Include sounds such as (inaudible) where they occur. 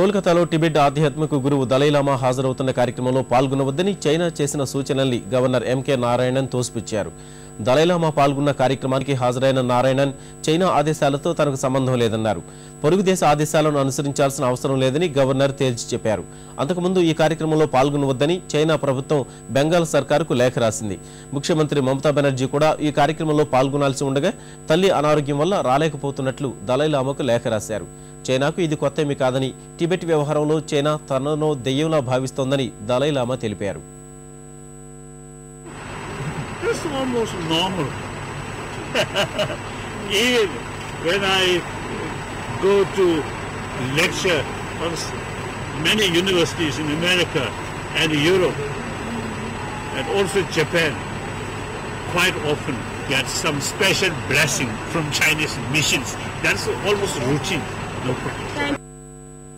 కోల్కతాలో టిబెట్ ఆధ్యాత్మిక గురువు దలైలామా హాజరవుతున్న కార్యక్రమంలో పాల్గొనవద్దని చైనా చేసిన సూచనల్ని గవర్నర్ ఎంకే నారాయణన్ తోసిపుచ్చారు. దలైలామా పాల్గొన్న కార్యక్రమానికి హాజరైన నారాయణన్ చైనా ఆదేశాలతో తనకు సంబంధం లేదన్నారు. పొరుగు దేశ ఆదేశాలను అనుసరించాల్సిన అవసరం లేదని గవర్నర్ తేల్చి చెప్పారు. అంతకుముందు ఈ కార్యక్రమంలో పాల్గొనవద్దని చైనా ప్రభుత్వం బెంగాల్ సర్కారుకు లేఖ రాసింది. ముఖ్యమంత్రి మమతా బెనర్జీ కూడా ఈ కార్యక్రమంలో పాల్గొనాల్సి ఉండగా తల్లి అనారోగ్యం వల్ల రాలేకపోతున్నట్లు దలైలామాకు లేఖ రాశారు. చైనాకు ఇది కొత్తేమీ కాదని టిబెట్ వ్యవహారంలో చైనా తనను దెయ్యంలా భావిస్తోందని దలైలామా తెలిపారు. It's almost normal. (laughs) Even when I go to lecture on many universities in America and Europe and also Japan, quite often get some special blessing from Chinese missions. That's almost routine. No problem.